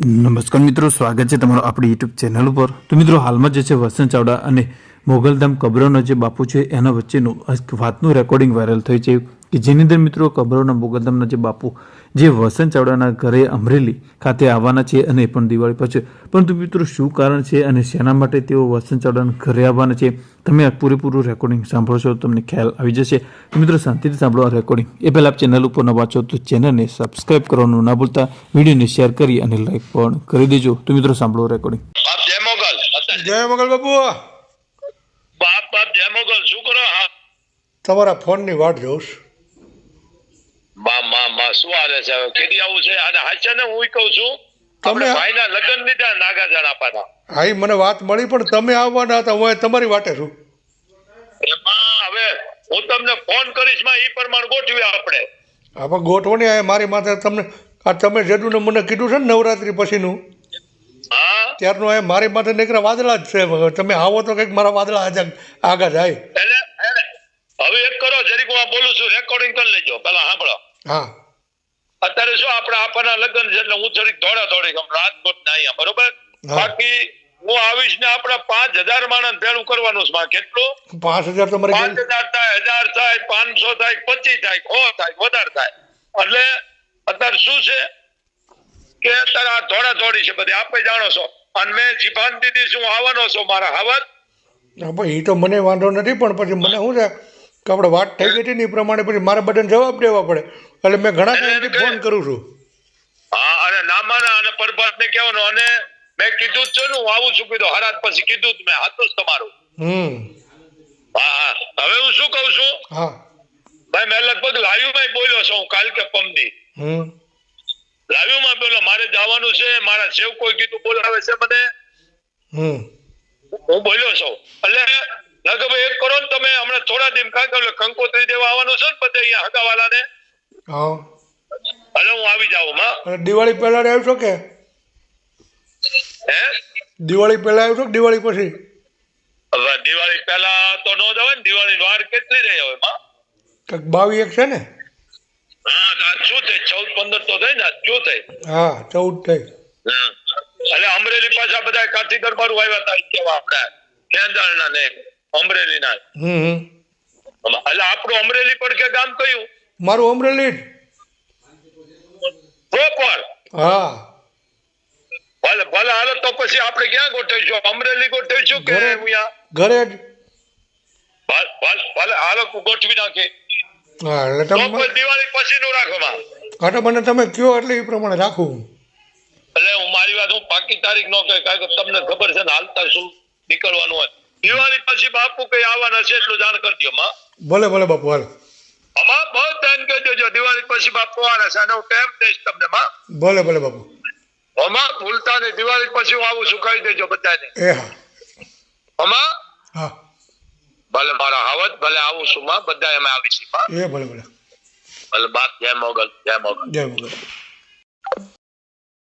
નમસ્કાર મિત્રો, સ્વાગત છે તમારો આપણી યુટ્યુબ ચેનલ ઉપર. તો મિત્રો, હાલમાં જે છે વસંત ચાવડા અને મોગલધામ કબરોનો જે બાપુ છે, એના વચ્ચેનું વાતનું રેકોર્ડિંગ વાયરલ થયું છે કે જેની અંદર મિત્રો કબરોના મોગલધામના જે બાપુ જે વસંત ચાવડાના ઘરે અમરેલી ખાતે આવવાના છે અને પણ દિવાળી પર છે. પરંતુ મિત્રો શું કારણ છે અને શેના માટે તેઓ વસંત ચાવડાના ઘરે આવવાના છે? તમે આ પૂરેપૂરું રેકોર્ડિંગ સાંભળો છો તમને ખ્યાલ આવી જશે. મિત્રો શાંતિથી સાંભળો આ રેકોર્ડિંગ એ પહેલાં આપ ચેનલ ઉપર ન વાંચો તો ચેનલને સબસ્ક્રાઇબ કરવાનું ના ભૂલતા. વિડીયોને શેર કરી અને લાઈક પણ કરી દેજો. તો મિત્રો સાંભળો રેકોર્ડિંગ જય મોગલ. જય મોગલ બાપુ. બાપ બાપ જય મોગલ. શું કરો? તમારા ફોનની વાટ જોઉં છું. મા શું હાલે છે? કેદી આવું છે? અને હાચે ને હું કહું છું તમે- ભાઈના લગ્ન લીધા નાગાજણ આપવાના હા ઈ મને વાત મળી પણ તમે આવવાના હતા હું તમારી વાટે છું. એમાં હવે હું તમને ફોન કરીશમાં એ પ્રમાણે ગોઠવી આપણે. ગોઠવો ગોઠવણી આ મારી માથે તમને આ તમે જેટલું મને કીધું છે ને નવરાત્રી પછીનું હા. ત્યારનું આ મારી માથે નીકળ્યા વાદળા જ છે. તમે આવો તો કંઈક મારા વાદળા આગળ આગળ જાય. એટલે હવે એક કરો જરીક હું બોલું છું રેકોર્ડિંગ કરી લેજો. પેલા સાંભળો. હા. શું આપણે આપણા લગ્ન છે એટલે હું થોડીક દોડા દોડી રાજકોટ ના અહીંયા બરોબર? બાકી હું આવીશ ને આપણે પાંચ હજાર માણસ ભેળું કરવાનું છે. કેટલું? પાંચ હજાર તમારે પાંચ હજાર થાય હજાર થાય પાંચસો થાય પચીસ થાય સો થાય વધારે થાય. એટલે અત્યારે શું છે? કે અત્યારે આ ધોડા ધોડી છે બધી. આપે જાણો છો. અને મેં જીભાન દીધી છું આવવાનો છો મારા હાવત. એ તો મને વાંધો નથી પણ પછી મને શું છે? આપણે વાત થઈ ગઈ હતી ને એ પ્રમાણે પછી મારે બધાને જવાબ દેવા પડે. એટલે મેં ઘણા ટાઈમથી ફોન કરું છું. હા અને નામાના અને પરભાત ને કહેવાનું અને મેં કીધું જ છે ને હું આવું છું કીધું હરાત પછી કીધું જ મેં હતું જ તમારું. હમ. હા હવે હું શું કહું છું? હા. ભાઈ મેં લગભગ લાઈવમાં બોલ્યો છું હું કાલ કે પમદી. હમ. લાઈવમાં બોલો મારે જવાનું છે મારા સેવ કોઈ કીધું બોલાવે છે મને. હમ. હું બોલ્યો છું. એટલે લગભગ એક કરો ને તમે હમણાં થોડા દિન એટલે કંકોત્રી દેવા આવવાનું છે ને બધા અહીંયા હગાવાલાને. હા. એટલે હું આવી જાઉં માં દિવાળી પહેલાં આવશો કે? હે? દિવાળી પહેલા આવશો કે દિવાળી પછી? હવે દિવાળી પહેલા તો નો જવાય ને દિવાળી વાર કેટલી રહી હવે માં કંઈક બાવી એક છે ને? હા શું થઈ? ચૌદ પંદર તો થઈ ને શું થઈ? હા ચૌદ થઈ. હમ. એટલે અમરેલી પાછા બધા કાઠી દરબાર આવ્યા હતા કેવા આપણે કેંદળના ને અમરેલીના ના. હમ એટલે આપણું અમરેલી પર કે ગામ કયું? મારું અમરેલી પ્રોપર હા. ભલે ભલે હાલો તો પછી આપણે ક્યાં ગોઠવીશું? અમરેલી ગોઠવીશું કે ઘરે. જ. ભલે ભલે હાલો ગોઠવી નાખે હા એટલે તમે દિવાળી પછી નું રાખવામાં હા તો મને તમે કયો એટલે એ પ્રમાણે રાખું. એટલે હું મારી વાત હું પાકી તારીખ નો કહે કારણ કે તમને ખબર છે ને હાલતા શું નીકળવાનું હોય. દિવાળી પછી બાપુ કઈ આવવાના છે એટલું જાણ કરી દો માં. ભલે ભલે બાપુ હાલ. અમાર બહુ ટાઈમ કહી દેજો દિવાળી પછી બાપુ આવવાના છે. હું ટાઈમ દઈશ તમને માં. ભલે ભલે બાપુ. અમા ભૂલતા નહીં. દિવાળી પછી હું આવું છું દેજો બધાને. એ હા. અમા હા. ભલે મારા હાવત ભલે આવું છું માં. બધા અમે આવીશું માં. એ ભલે ભલે. ભલે બાપ જય મોગલ જય મોગલ. જય મોગલ.